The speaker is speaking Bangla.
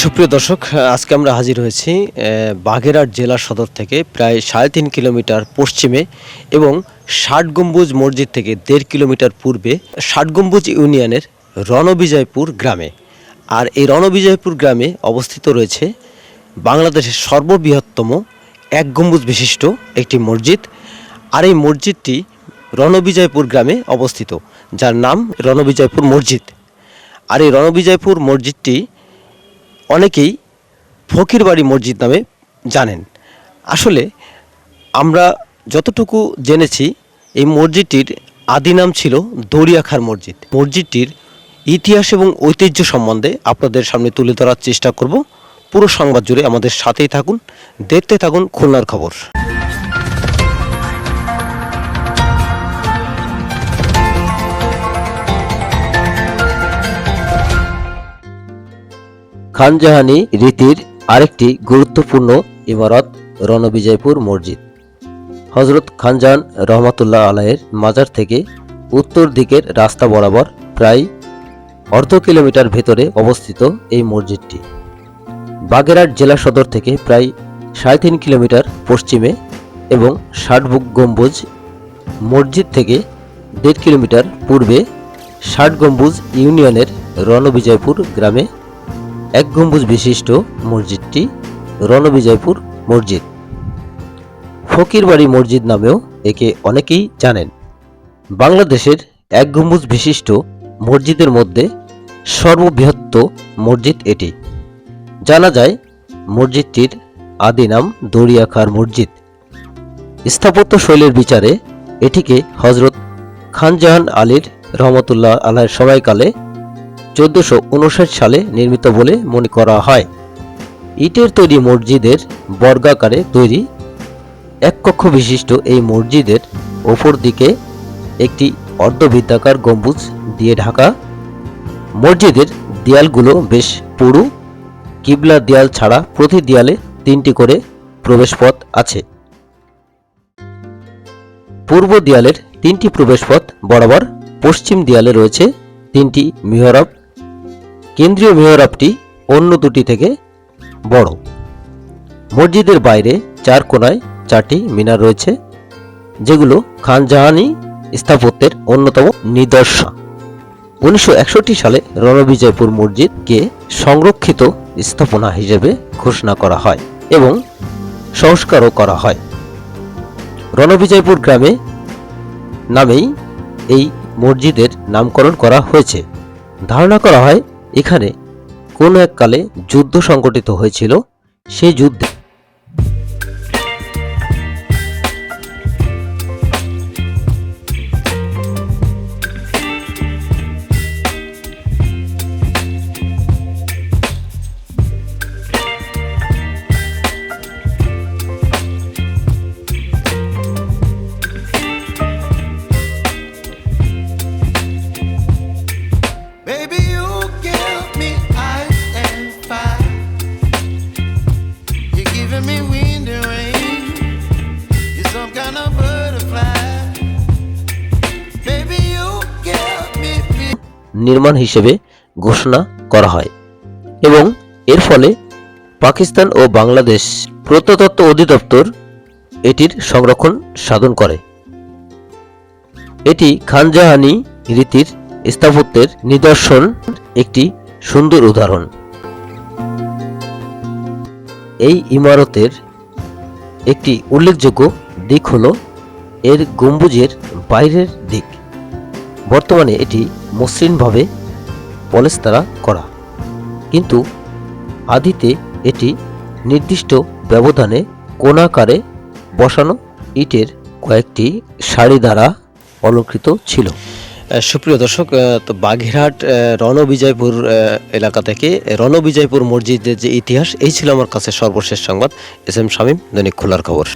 সুপ্রিয় দর্শক আজকে আমরা হাজির হয়েছি বাগেরহাট জেলা সদর থেকে প্রায় সাড়ে তিন কিলোমিটার পশ্চিমে এবং ষাট গম্বুজ মসজিদ থেকে দেড় কিলোমিটার পূর্বে ষাট গম্বুজ ইউনিয়নের রণবিজয়পুর গ্রামে। আর এই রণবিজয়পুর গ্রামে অবস্থিত রয়েছে বাংলাদেশের সর্ববৃহত্তম এক গম্বুজ বিশিষ্ট একটি মসজিদ। আর এই মসজিদটি রণবিজয়পুর গ্রামে অবস্থিত, যার নাম রণবিজয়পুর মসজিদ। আর এই রণবিজয়পুর মসজিদটি অনেকেই ফকিরবাড়ি মসজিদ নামে জানেন। আসলে আমরা যতটুকু জেনেছি, এই মসজিদটির আদি নাম ছিল দরিয়াখার মসজিদ। মসজিদটির ইতিহাস এবং ঐতিহ্য সম্বন্ধে আপনাদের সামনে তুলে ধরার চেষ্টা করব। পুরো সংবাদ জুড়ে আমাদের সাথেই থাকুন, দেখতে থাকুন খুলনার খবর। খানজাহানি রীতির আরেকটি গুরুত্বপূর্ণ ইমারত, রণবিজয়পুর মসজিদ। হজরত খানজাহান রহমাতুল্লাহ আলাহের মাজার থেকে উত্তর দিকের রাস্তা বরাবর প্রায় অর্ধ কিলোমিটার ভেতরে অবস্থিত এই মসজিদটি। বাগেরহাট জেলা সদর থেকে প্রায় সাড়ে তিন কিলোমিটার পশ্চিমে এবং ষাটবুক গম্বুজ মসজিদ থেকে দেড় কিলোমিটার পূর্বে ষাট গম্বুজ ইউনিয়নের রণবিজয়পুর গ্রামে এক গম্বুজ বিশিষ্ট মসজিদটি রণবিজয়পুর মসজিদ। ফকিরবাড়ি মসজিদ নামেও একে অনেকেই জানেন। বাংলাদেশের এক গম্বুজ বিশিষ্ট মসজিদের মধ্যে সর্ববৃহত্ত মসজিদ এটি। জানা যায়, মসজিদটির আদি নাম দরিয়াখার মসজিদ। স্থাপত্য শৈলীর বিচারে এটিকে হজরত খানজাহান আলীর রহমতুল্লাহ আল্লাহর সময়কালে চোদ্দশো সালে নির্মিত বলে মনে করা হয়। ইটের তৈরি মসজিদের বর্গাকারে তৈরি এক কক্ষ বিশিষ্ট এই মসজিদের ওপর দিকে একটি অর্ধবৃত্তাকার গম্বুজ দিয়ে ঢাকা। মসজিদের দেয়ালগুলো বেশ পুরু। কিবলা দেয়াল ছাড়া প্রতি দেয়ালে তিনটি করে প্রবেশপথ আছে। পূর্ব দেয়ালের তিনটি প্রবেশপথ বরাবর পশ্চিম দেয়ালে রয়েছে তিনটি মিহরাব। কেন্দ্রীয় মিহরাবটি অন্য দুটি থেকে বড়। মসজিদের বাইরে চার কোনায় চারটি মিনার রয়েছে, যেগুলো খানজাহানি স্থাপত্যের অন্যতম নিদর্শন। উনিশশো একষট্টি সালে রণবিজয়পুর মসজিদকে সংরক্ষিত স্থাপনা হিসেবে ঘোষণা করা হয় এবং সংস্কারও করা হয়। রণবিজয়পুর গ্রামে নামেই এই মসজিদের নামকরণ করা হয়েছে। ধারণা করা হয় এখানে কোনো এককালে যুদ্ধ সংগঠিত হয়েছিল। সেই যুদ্ধে নির্মাণ হিসেবে ঘোষণা করা হয় এবং এর ফলে পাকিস্তান ও বাংলাদেশ প্রত্নতত্ত্ব অধিদপ্তর এটির সংরক্ষণ সাধন করে। এটি খানজাহানি রীতির স্থাপত্যের নিদর্শন, একটি সুন্দর উদাহরণ। এই ইমারতের একটি উল্লেখযোগ্য দিক হল এর গম্বুজের বাইরের দিক। বর্তমানে এটি মসৃণভাবে পলেস্তারা করা। কিন্তু আদিতে এটি নির্দিষ্ট ব্যবধানে কোণাকারে বসানো ইটের কয়েকটি সারি দ্বারা অলঙ্কৃত ছিল। সুপ্রিয় দর্শক তো বাগেরহাট রণবিজয়পুর এলাকা থেকে রণবিজয়পুর মসজিদের যে ইতিহাস, এই ছিল আমার কাছে সর্বশেষ সংবাদ। এস এম শামীম, দৈনিক খোলার খবর।